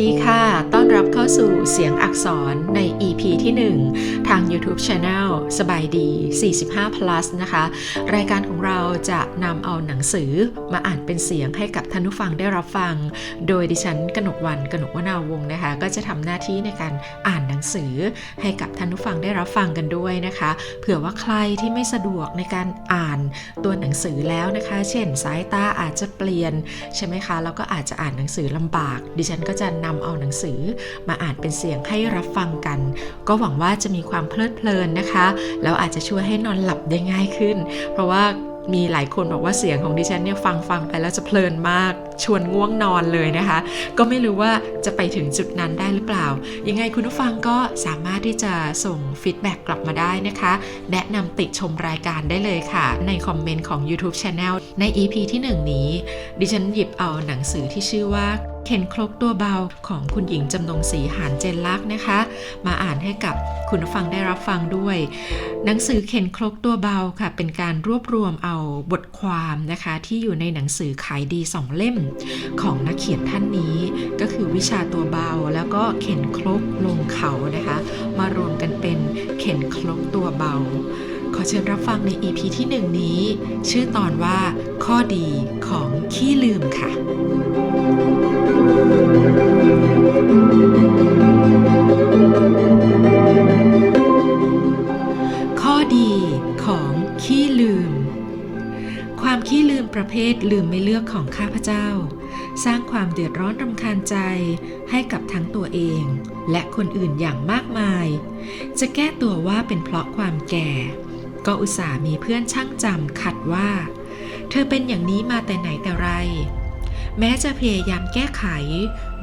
ดีค่ะ อนรับเข้าสู่เสียงอักษรใน EP ที่ 1 ทาง YouTube Channel สบายดี 45 plus นะคะ รายการของเราจะนำเอาหนังสือมาอ่านเป็นเสียงให้กับท่านผู้ฟังได้รับฟัง โดยดิฉันกนกวันกนกวนาวงนะคะ ก็จะทำหน้าที่ในการอ่านหนังสือให้กับท่านผู้ฟังได้รับฟังกันด้วยนะคะ เผื่อว่าใครที่ไม่สะดวกในการอ่านตัวหนังสือแล้วนะคะ เช่นสายตาอาจจะเปลี่ยนใช่ไหมคะ แล้วก็อาจจะอ่านหนังสือลำบาก ดิฉันก็จะนำเอาหนังสือมาอ่านเป็นเสียงให้รับฟังกัน ก็หวังว่าจะมีความเพลิดเพลินนะคะ แล้วอาจจะช่วยให้นอนหลับได้ง่ายขึ้น เพราะว่ามีหลายคนบอกว่าเสียงของดิฉันเนี่ยฟังฟังไปแล้วจะเพลินมาก ชวนง่วงนอนเลยนะคะ ก็ไม่รู้ว่าจะไปถึงจุดนั้นได้หรือเปล่า ยังไงคุณผู้ฟังก็สามารถที่จะส่งฟีดแบ็กกลับมาได้นะคะ แนะนำติชมรายการได้เลยค่ะ ในคอมเมนต์ของ YouTube Channel ใน EP ที่ 1 นี้ ดิฉันหยิบเอาหนังสือที่ชื่อว่า เข็นครกตัวเบาของคุณหญิงจำนงศรีหานเจนลักษ์นะคะ มาอ่านให้กับคุณฟังได้รับฟังด้วย หนังสือเข็นครกตัวเบาค่ะ เป็นการรวบรวมเอาบทความนะคะ ที่อยู่ในหนังสือขายดีสองเล่มของนักเขียนท่านนี้ ก็คือวิชาตัวเบาแล้วก็เข็นครกลงเขานะคะ มารวมกันเป็นเข็นครกตัวเบาขอเชิญรับฟังใน EP ที่ 1 นี้ ชื่อตอนว่าข้อดีของขี้ลืมค่ะ ลืมไม่เลือกของข้าพเจ้า สร้างความเดือดร้อนรำคาญใจให้กับทั้งตัวเอง และคนอื่นอย่างมากมาย จะแก้ตัวว่าเป็นเพราะความแก่ ก็อุตส่าห์มีเพื่อนช่างจำขัดว่า เธอเป็นอย่างนี้มาแต่ไหนแต่ไร แม้จะพยายามแก้ไข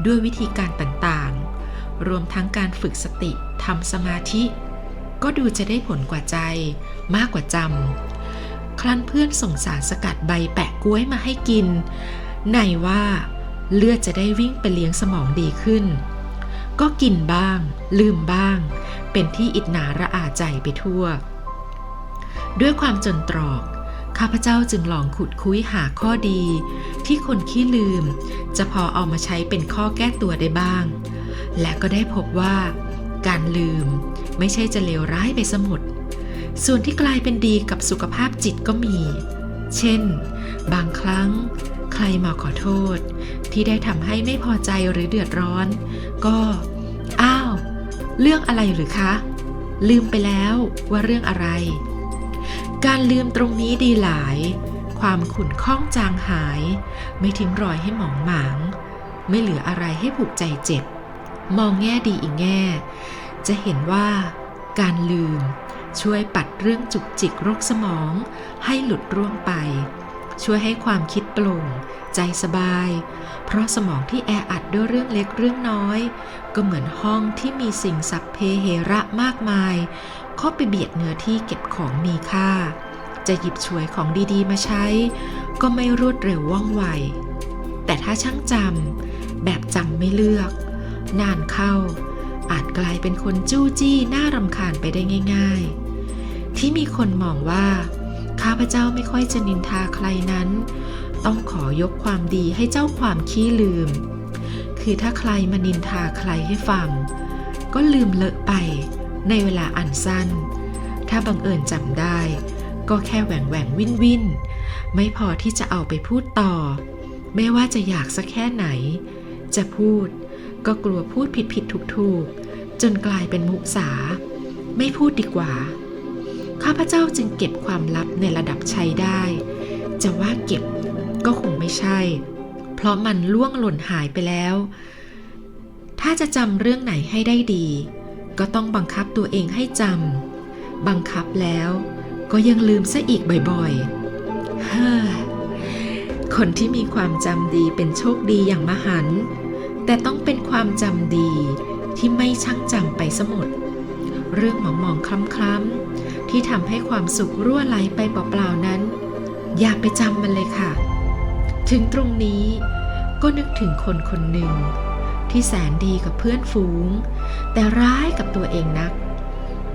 ด้วยวิธีการต่างๆ รวมทั้งการฝึกสติทำสมาธิ ก็ดูจะได้ผลกว่าใจ มากกว่าจำ ครั้นเพื่อนส่งสารสกัดใบแปะกล้วยมาให้กินไหนว่าเลือดจะได้วิ่งไปเลี้ยงสมองดีขึ้น ก็กินบ้าง ลืมบ้าง เป็นที่อิจนาระอาใจไปทั่ว ด้วยความจนตรอก ข้าพเจ้าจึงลองขุดคุ้ยหาข้อดี ที่คนขี้ลืม จะพอเอามาใช้เป็นข้อแก้ตัวได้บ้าง และก็ได้พบว่า การลืมไม่ใช่จะเลวร้ายไปสมุด ส่วนที่กลายเป็นดีกับสุขภาพจิตก็มี เช่น บางครั้ง ใครมาขอโทษ ที่ได้ทำให้ไม่พอใจหรือเดือดร้อน ก็ อ้าว เรื่องอะไรหรือคะ ลืมไปแล้วว่าเรื่องอะไร การลืมตรงนี้ดีหลาย ความขุ่นข้องจางหาย ไม่ทิ้งรอยให้หมองหมาง ไม่เหลืออะไรให้ผูกใจเจ็บ มองแง่ดีอีกแง่ จะเห็นว่าการลืม ช่วยปัดเรื่องจุกจิกรกสมองให้หลุดร่วงไป ช่วยให้ความคิดโปร่ง ใจสบาย เพราะสมองที่แออัดด้วยเรื่องเล็กเรื่องน้อย ก็เหมือนห้องที่มีสิ่งสัพเพเหระมากมาย เข้าไปเบียดเนื้อที่เก็บของมีค่า จะหยิบฉวยของดีๆ มาใช้ ก็ไม่รวดเร็วว่องไว แต่ถ้าช่างจำแบบจำไม่เลือก นานเข้า อาจกลายเป็นคนจู้จี้น่ารำคาญไปได้ง่าย ๆ ที่มีคนมองว่า ข้าพเจ้าไม่ค่อยจะนินทาใครนั้น ต้องขอยกความดีให้เจ้าความขี้ลืม คือถ้าใครมานินทาใครให้ฟัง ก็ลืมเลอะไปในเวลาอันสั้น ถ้าบังเอิญจำได้ ก็แค่แหว่งแหว่งวินวินไม่พอที่จะเอาไปพูดต่อ ไม่ว่าจะอยากสักแค่ไหน จะพูดก็กลัวพูดผิดผิดถูกถูก จนกลายเป็นมุสา ไม่พูดดีกว่า ข้าพเจ้าจึงเก็บความลับในระดับใช้ได้ จะว่าเก็บก็คงไม่ใช่ เพราะมันล่วงหล่นหายไปแล้ว ถ้าจะจำเรื่องไหนให้ได้ดี ก็ต้องบังคับตัวเองให้จำบังคับแล้วก็ยังลืมซะอีกบ่อยๆเฮ้อคนที่มีความจำดีเป็นโชคดีอย่างมหัน แต่ต้องเป็นความจำดี ที่ไม่ช่างจำไปสมด เรื่องหมองมองคล้ำคล้ำที่ทำให้ความสุขรั่วไหลไปเปล่าๆนั้น อย่าไปจำมันเลยค่ะ ถึงตรงนี้ก็นึกถึงคนคนหนึ่ง ที่แสนดีกับเพื่อนฝูง แต่ร้ายกับตัวเองนัก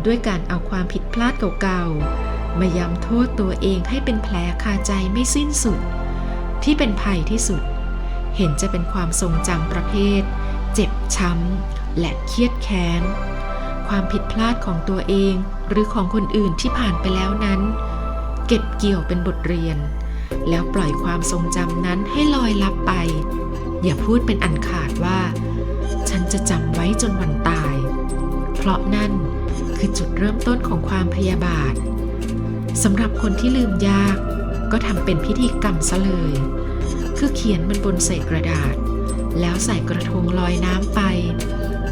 ด้วยการเอาความผิดพลาดเก่าๆมาย้ำโทษตัวเองให้เป็นแผลคาใจไม่สิ้นสุด ที่เป็นภัยที่สุด เห็นจะเป็นความทรงจำประเภท เจ็บช้ำ และเครียดแค้น ความผิดพลาดของตัวเองหรือของคนอื่นที่ผ่านไปแล้วนั้น เก็บเกี่ยวเป็นบทเรียน แล้วปล่อยความทรงจำนั้นให้ลอยลับไป อย่าพูดเป็นอันขาดว่า ฉันจะจำไว้จนวันตาย เพราะนั่นคือจุดเริ่มต้นของความพยาบาทสำหรับคนที่ลืมยาก ก็ทำเป็นพิธีกรรมซะเลย คือเขียนมันบนเศษกระดาษ แล้วใส่กระทงลอยน้ำไป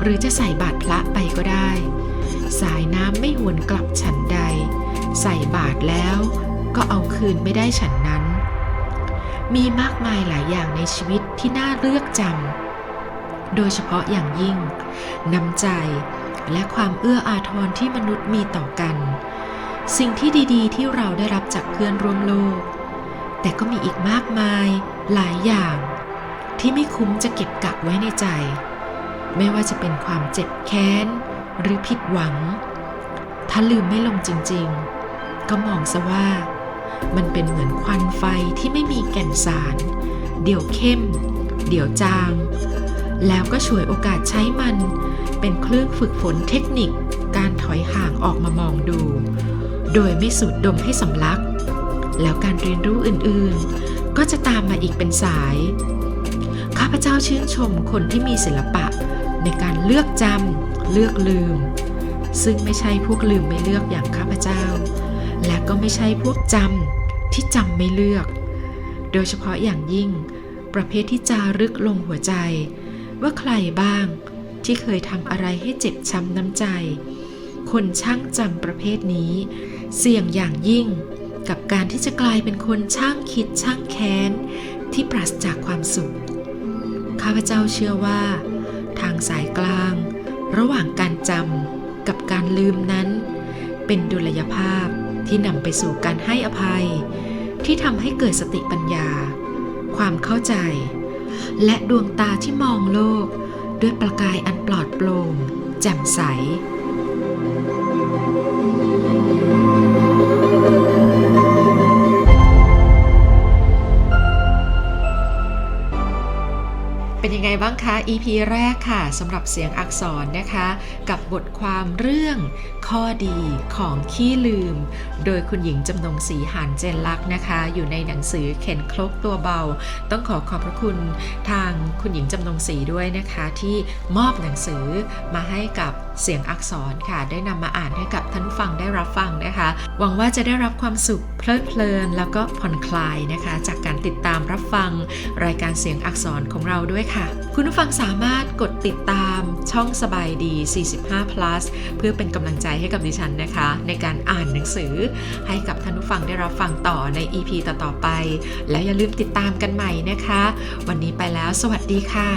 หรือจะใส่บาตรพระไปก็ได้ สายน้ำไม่หวนกลับฉันใด ใส่บาตรแล้วก็เอาคืนไม่ได้ฉันนั้น มีมากมายหลายอย่างในชีวิตที่น่าเลือกจำ โดยเฉพาะอย่างยิ่ง น้ำใจและความเอื้ออาทรที่มนุษย์มีต่อกัน สิ่งที่ดีๆ ที่เราได้รับจากเพื่อนร่วมโลก แต่ก็มีอีกมากมายหลายอย่าง ที่ไม่คุ้มจะเก็บกักไว้ในใจ ไม่ว่าจะเป็นความเจ็บแค้น หรือผิดหวัง ถ้าลืมไม่ลงจริงๆ ก็มองซะว่า มันเป็นเหมือนควันไฟที่ไม่มีแก่นสาร เดี๋ยวเข้ม เดี๋ยวจาง แล้วก็ฉวยโอกาสใช้มัน เป็นเครื่องฝึกฝนเทคนิค การถอยห่างออกมามองดู โดยไม่สูดดมให้สำลัก แล้วการเรียนรู้อื่นๆ ก็จะตามมาอีกเป็นสาย ข้าพเจ้าชื่นชมคนที่มีศิลปะ ในการเลือกจำเลือกลืม ซึ่งไม่ใช่พวกลืมไม่เลือกอย่างข้าพเจ้า และก็ไม่ใช่พวกจำที่จำไม่เลือก โดยเฉพาะอย่างยิ่ง ประเภทที่จารึกลงหัวใจ ว่าใครบ้างที่เคยทำอะไรให้เจ็บช้ำน้ำใจ คนช่างจำประเภทนี้ เสี่ยงอย่างยิ่งกับการที่จะกลายเป็นคนช่างคิดช่างแค้น ที่ปราศจากความสุข ข้าพเจ้าเชื่อว่า ทางสายกลาง ระหว่างการจำกับการลืมนั้น เป็นดุลยภาพที่นำไปสู่การให้อภัย ที่ทำให้เกิดสติปัญญา ความเข้าใจ และดวงตาที่มองโลก ด้วยประกายอันปลอดโปร่งแจ่มใส นยังไงบ้างคะ EP แรกค่ะสำหรับเสียงอักษรนะคะ กับบทความเรื่องข้อดีของขี้ลืม โดยคุณหญิงจำนงศรีหานเจนลักษณ์นะคะ อยู่ในหนังสือเข็นครกตัวเบา ต้องขอขอบพระคุณทางคุณหญิงจำนงศรีด้วยนะคะ ที่มอบหนังสือมาให้กับเสียงอักษรค่ะ ได้นำมาอ่านให้กับท่านผู้ฟังได้รับฟังนะคะ หวังว่าจะได้รับความสุขเพลิดเพลิน แล้วก็ผ่อนคลายนะคะ จากการติดตามรับฟัง รายการเสียงอักษรของเราด้วยค่ะ คุณผู้ฟังสามารถกดติดตามช่องสบายดี 45 plus เพื่อเป็นกำลังใจให้กับดิฉันนะคะ ในการอ่านหนังสือให้กับท่านผู้ฟังได้รับฟังต่อใน EP ต่อๆไป แล้วอย่าลืมติดตามกันใหม่นะคะ วันนี้ไปแล้ว สวัสดีค่ะ